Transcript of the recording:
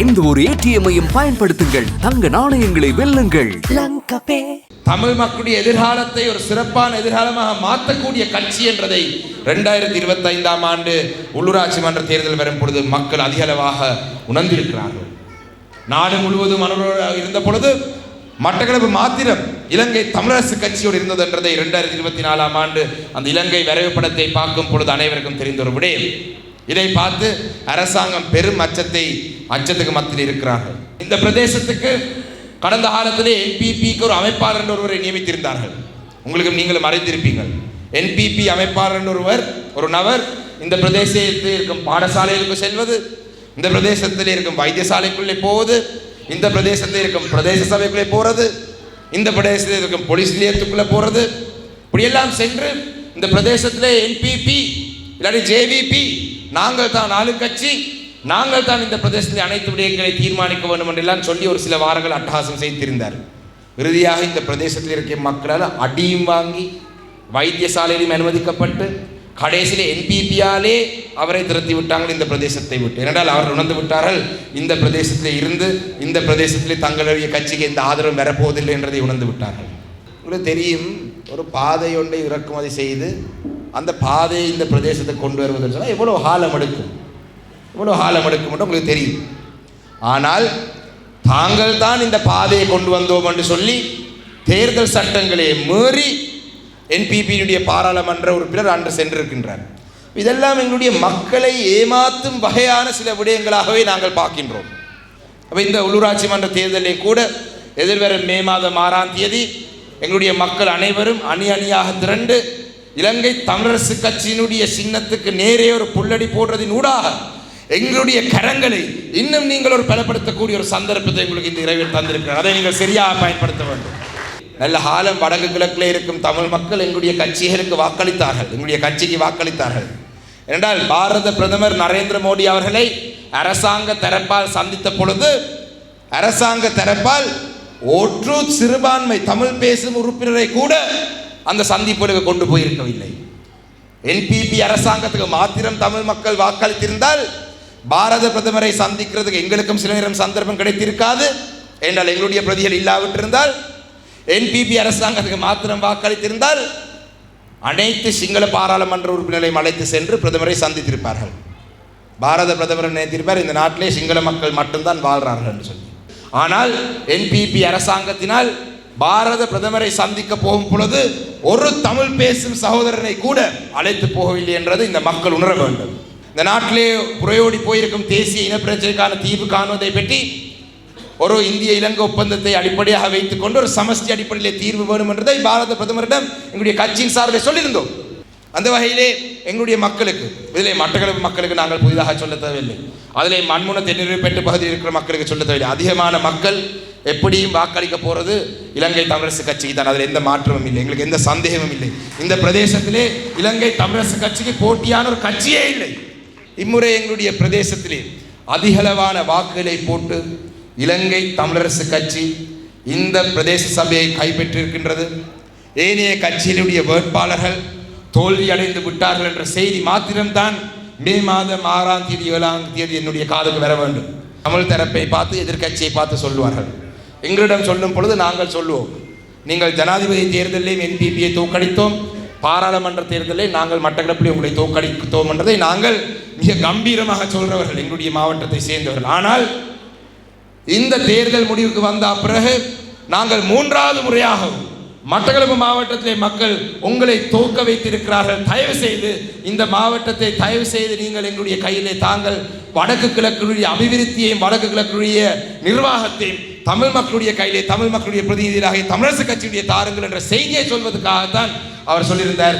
எந்த ஒரு ஏடிஎம்மையும் பயன்படுத்துங்கள். தங்க நாணயங்களை வெல்லுங்கள். தமிழ் மக்களுடைய எதிர்காலத்தை ஒரு சிறப்பான எதிர்காலமாக மாற்றக்கூடிய கட்சி என்றதை ரெண்டாயிரத்தி இருபத்தைந்தாம் ஆண்டு உள்ளூராட்சி மன்ற தேர்தல் வரும் பொழுது மக்கள் அதிக அளவாக உணர்ந்திருக்கிறார்கள். நாடு முழுவதும் இருந்த பொழுது மட்டக்களப்பு மாத்திரம் இலங்கை தமிழரசு கட்சியோடு இருந்தது என்றதை இரண்டாயிரத்தி இருபத்தி நாலாம் ஆண்டு அந்த இலங்கை வரைவு படத்தை பார்க்கும் பொழுது அனைவருக்கும் தெரிந்த ஒரு விடயம். இதை பார்த்து அரசாங்கம் பெரும் அச்சத்தை அச்சத்துக்கு மத்தியில் இருக்கிறார்கள். இந்த பிரதேசத்துக்கு கடந்த காலத்திலே என்பிபிக்கு ஒரு அமைப்பாளர் என்ற ஒருவரை நியமித்திருந்தார்கள். உங்களுக்கு நீங்களும் அறிந்திருப்பீங்கள் என்பிபி அமைப்பாளர் ஒருவர் ஒரு நபர் இந்த பிரதேசத்தில் இருக்கும் பாடசாலைகளுக்கு செல்வது இந்த பிரதேசத்தில் இருக்கும் வைத்தியசாலைக்குள்ளே போவது இந்த பிரதேசத்தில் இருக்கும் பிரதேச சபைக்குள்ளே போகிறது இந்த பிரதேசத்தில் இருக்கும் போலீஸ் நிலையத்துக்குள்ளே போகிறது இப்படியெல்லாம் சென்று இந்த பிரதேசத்தில் என்பிபி இல்லாட்டி ஜேவிபி நாங்கள் தான் நாலு கட்சி நாங்கள் தான் இந்த பிரதேசத்தில் அனைத்து விடயங்களை தீர்மானிக்க வேண்டும் என்றெல்லாம் சொல்லி ஒரு சில வாரங்கள் அட்டகாசம் செய்திருந்தார். இறுதியாக இந்த பிரதேசத்தில் இருக்கிற மக்களால் அடியும் வாங்கி வைத்தியசாலையிலும் அனுமதிக்கப்பட்டு கடைசியில் என்பிபியாலே அவரை திருத்தி விட்டாங்கள் இந்த பிரதேசத்தை விட்டு. ஏனென்றால் அவர் உணர்ந்து விட்டார்கள் இந்த பிரதேசத்தில் இருந்து இந்த பிரதேசத்தில் தங்களுடைய கட்சிக்கு எந்த ஆதரவும் வரப்போவதில்லை என்றதை உணர்ந்து விட்டார்கள். உங்களுக்கு தெரியும் ஒரு பாதை ஒன்றை இறக்குமதி செய்து அந்த பாதையை இந்த பிரதேசத்தை கொண்டு வருவதுன்னு சொன்னால் எவ்வளோ காலம் எடுக்கும்? எவ்வளோ காலம் எடுக்கும் என்று உங்களுக்கு தெரியும். ஆனால் தாங்கள் தான் இந்த பாதையை கொண்டு வந்தோம் என்று சொல்லி தேர்தல் சட்டங்களை மீறி என்பிபியினுடைய பாராளுமன்ற உறுப்பினர் அன்று சென்றிருக்கின்றார். இதெல்லாம் எங்களுடைய மக்களை ஏமாற்றும் வகையான சில விடயங்களாகவே நாங்கள் பார்க்கின்றோம். அப்போ இந்த உள்ளூராட்சி மன்ற தேர்தலை கூட எதிர்வரும் மே மாதம் ஆறாம் தேதி எங்களுடைய மக்கள் அனைவரும் அணி அணியாக திரண்டு இலங்கை தமிழரசு கட்சியினுடைய சின்னத்துக்கு நேரே ஒரு புல்லடி போடுறதின் ஊடாக எங்களுடைய கரங்களை இன்னும் நீங்கள் ஒரு பலப்படுத்தக்கூடிய ஒரு சந்தர்ப்பத்தை உங்களுக்கு இந்த இரவில் தந்திருக்கிறார். அதை நீங்கள் சரியாக பயன்படுத்த வேண்டும். நல்ல காலம் வடக்கு கிழக்கில் இருக்கும் தமிழ் மக்கள் எங்களுடைய கட்சிகளுக்கு வாக்களித்தார்கள். எங்களுடைய கட்சிக்கு வாக்களித்தார்கள். என்றால் பாரத பிரதமர் நரேந்திர மோடி அவர்களை அரசாங்க தரப்பால் சந்தித்த பொழுது அரசாங்க தரப்பால் ஒற்று சிறுபான்மை தமிழ் பேசும் உறுப்பினரை கூட அந்த சந்திப்புகளுக்கு கொண்டு போயிருக்கவில்லை. என்பிபி அரசாங்கத்துக்கு மாத்திரம் தமிழ் மக்கள் வாக்களித்திருந்தால் பாரத பிரதமரை சந்திக்கிறதுக்கு எங்களுக்கும் சில நேரம் சந்தர்ப்பம் கிடைத்திருக்காது என்றால் எங்களுடைய பிரதிகள் இல்லாவிட்டிருந்தால் என்பிபி அரசாங்கத்துக்கு மாத்திரம் வாக்களித்திருந்தால் அனைத்து சிங்கள பாராளுமன்ற உறுப்பினர்களையும் அழைத்து சென்று பிரதமரை சந்தித்திருப்பார்கள். பாரத பிரதமர் நினைத்திருப்பார் இந்த நாட்டிலே சிங்கள மக்கள் மட்டும்தான் வாழ்றார்கள் என்று சொல்லி. ஆனால் என்பிபி அரசாங்கத்தினால் பாரத பிரதமரை சந்திக்க போகும் பொழுது ஒரு தமிழ் பேசும் சகோதரனை கூட அழைத்து போகவில்லை என்றது இந்த மக்கள் உணர வேண்டும். இந்த நாட்டிலே புறையோடி போயிருக்கும் தேசிய இனப்பிரச்சனைக்கான தீர்வு காணுவதை பற்றி ஒரு இந்திய இலங்கை ஒப்பந்தத்தை அடிப்படையாக வைத்துக்கொண்டு ஒரு சமஸ்டி அடிப்படையிலே தீர்வு வேணும் என்றதை பாரத பிரதமரிடம் எங்களுடைய கட்சியின் சார்பில் சொல்லியிருந்தோம். அந்த வகையிலே எங்களுடைய மக்களுக்கு இதிலே மட்டக்களப்பு மக்களுக்கு நாங்கள் புதிதாக சொல்ல தேவையில்லை. அதிலே மண்முன தென்னிறைவு பெற்று பகுதியில் இருக்கிற மக்களுக்கு சொல்ல தேவையில்லை. அதிகமான மக்கள் எப்படியும் வாக்களிக்க போகிறது இலங்கை தமிழரசு கட்சிக்கு தான். அதில் எந்த மாற்றமும் இல்லை. எங்களுக்கு எந்த சந்தேகமும் இல்லை. இந்த பிரதேசத்திலே இலங்கை தமிழரசு கட்சிக்கு போட்டியான ஒரு கட்சியே இல்லை. இம்முறை எங்களுடைய பிரதேசத்திலே அதிகளவான வாக்குகளை போட்டு இலங்கை தமிழரசு கட்சி இந்த பிரதேச சபையை கைப்பற்றியிருக்கின்றது. ஏனைய கட்சியினுடைய வேட்பாளர்கள் தோல்வி அடைந்து விட்டார்கள் என்ற செய்தி மாத்திரம்தான் மே மாதம் ஆறாம் தேதி ஏழாம் தேதி என்னுடைய காதுக்கு வர வேண்டும். தமிழ் தரப்பை பார்த்து எதிர்க்கட்சியை பார்த்து சொல்லுவார்கள். எங்களிடம் சொல்லும் பொழுது நாங்கள் சொல்லுவோம். நீங்கள் ஜனாதிபதி தேர்தலில் என்பிபியை தோற்கடித்தோம். பாராளுமன்ற தேர்தலில் நாங்கள் மட்டக்களப்பில் உங்களை தோற்கடித்தோம் என்றதை நாங்கள் மிக கம்பீரமாக சொல்கிறவர்கள் எங்களுடைய மாவட்டத்தை சேர்ந்தவர்கள். ஆனால் இந்த தேர்தல் முடிவுக்கு வந்த பிறகு நாங்கள் மூன்றாவது முறையாகவும் மட்டக்களப்பு மாவட்டத்திலே மக்கள் உங்களை தோக்க வைத்திருக்கிறார்கள். தயவு செய்து இந்த மாவட்டத்தை தயவு செய்து நீங்கள் எங்களுடைய கையிலே தாங்கள் வடக்கு கிழக்குடைய அபிவிருத்தியையும் வடக்கு கிழக்குடைய நிர்வாகத்தையும் தமிழ் மக்களுடைய கையிலே தமிழ் மக்களுடைய பிரதிநிதிகளாக தமிழரசு கட்சியுடைய தாருங்கள் என்ற செய்தியை சொல்வதற்காகத்தான் அவர் சொல்லியிருந்தார்.